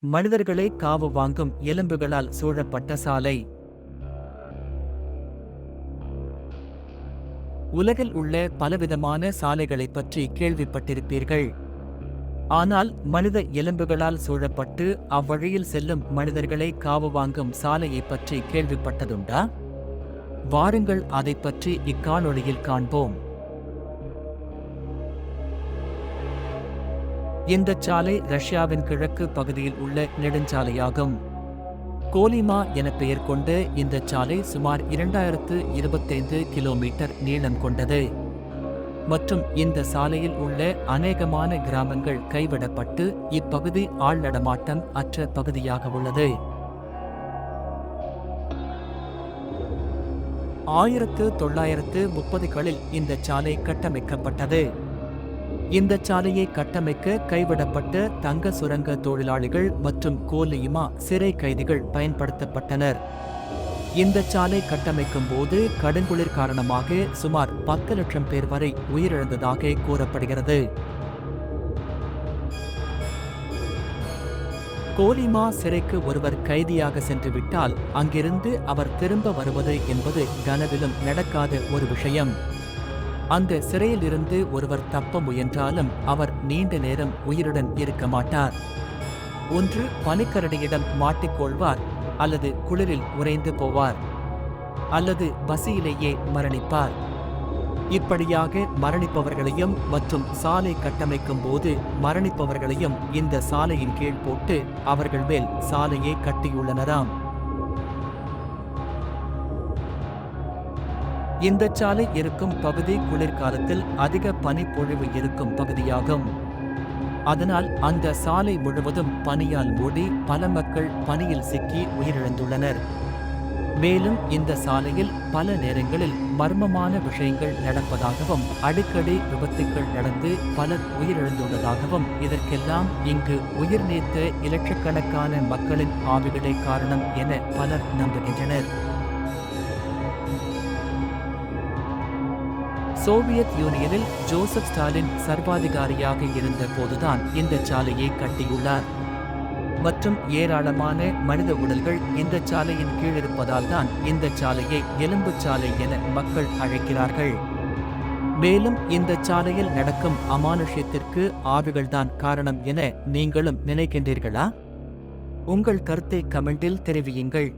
மனிதர்களை காவு வாங்கும் எலும்புகளால் சூழப்பட்ட சாலை. உலகில் உள்ள பலவிதமான சாலைகளைப் பற்றி கேள்விப்பட்டிருப்பீர்கள். ஆனால் மனித எலும்புகளால் சூழப்பட்டு அவ்வழியில் செல்லும் மனிதர்களை காவு வாங்கும் சாலையைப் பற்றி கேள்விப்பட்டதுண்டா? வாருங்கள் அதைப் பற்றி இக்காணொளியில் காண்போம். இந்த சாலை ரஷ்யாவின் கிழக்கு பகுதியில் உள்ள நெடுஞ்சாலையாகும். கோலிமா என பெயர் கொண்ட இந்த சாலை சுமார் இரண்டாயிரத்து இருபத்தைந்து கிலோமீட்டர் நீளம் கொண்டது. மற்றும் இந்த சாலையில் உள்ள அநேகமான கிராமங்கள் கைவிடப்பட்டு இப்பகுதி ஆள் நடமாட்டம் அற்ற பகுதியாக உள்ளது. ஆயிரத்து தொள்ளாயிரத்து முப்பதுகளில் இந்த சாலை கட்டமைக்கப்பட்டது. இந்த சாலையை கட்டமைக்க கைவிடப்பட்ட தங்க சுரங்க தொழிலாளிகள் மற்றும் கோலியுமா சிறை கைதிகள் பயன்படுத்தப்பட்டனர். இந்த சாலை கட்டமைக்கும் போது கடுங்குளிர் காரணமாக சுமார் பத்து லட்சம் பேர் வரை உயிரிழந்ததாக கூறப்படுகிறது. கோலிமா சிறைக்கு ஒருவர் கைதியாக சென்று விட்டால் அங்கிருந்து அவர் திரும்ப வருவது என்பது கனவிலும் நடக்காத ஒரு விஷயம். அந்த சிறையிலிருந்து ஒருவர் தப்ப முயன்றாலும் அவர் நீண்ட நேரம் உயிருடன் இருக்க மாட்டார். ஒன்று பனிக்கரடியிடம் மாட்டிக்கொள்வார் அல்லது குளிரில் உறைந்து போவார் அல்லது பசியிலேயே மரணிப்பார். இப்படியாக மரணிப்பவர்களையும் மற்றும் சாலை கட்டமைக்கும் போது மரணிப்பவர்களையும் இந்த சாலையின் கீழ் போட்டு அவர்கள் மேல் சாலையை கட்டியுள்ளனராம். இந்த சாலை இருக்கும் பகுதி குளிர்காலத்தில் அதிக பனிப்பொழிவு இருக்கும் பகுதியாகும். அதனால் அந்த சாலை முழுவதும் பனியால் மூடி பல மக்கள் பனியில் சிக்கி உயிரிழந்துள்ளனர். மேலும் இந்த சாலையில் பல நேரங்களில் மர்மமான விஷயங்கள் நடப்பதாகவும் அடிக்கடி விபத்துக்கள் நடந்து பலர் உயிரிழந்துள்ளதாகவும் இதற்கெல்லாம் இங்கு உயிர் நீத்த இலட்சக்கணக்கான மக்களின் ஆவிகளே காரணம் என பலர் நம்புகின்றனர். சோவியத் யூனியனில் ஜோசப் ஸ்டாலின் சர்வாதிகாரியாக இருந்த போதுதான் இந்த சாலையை கட்டியுள்ளார். மற்றும் ஏராளமான மனித உடல்கள் இந்த சாலையின் கீழ் இருப்பதால் தான் இந்த சாலையை எலும்பு சாலை என மக்கள் அழைக்கிறார்கள். மேலும் இந்த சாலையில் நடக்கும் அமானுஷ்யத்திற்கு ஆவிகள்தான் காரணம் என நீங்களும் நினைக்கின்றீர்களா? உங்கள் கருத்தை கமெண்டில் தெரிவியுங்கள்.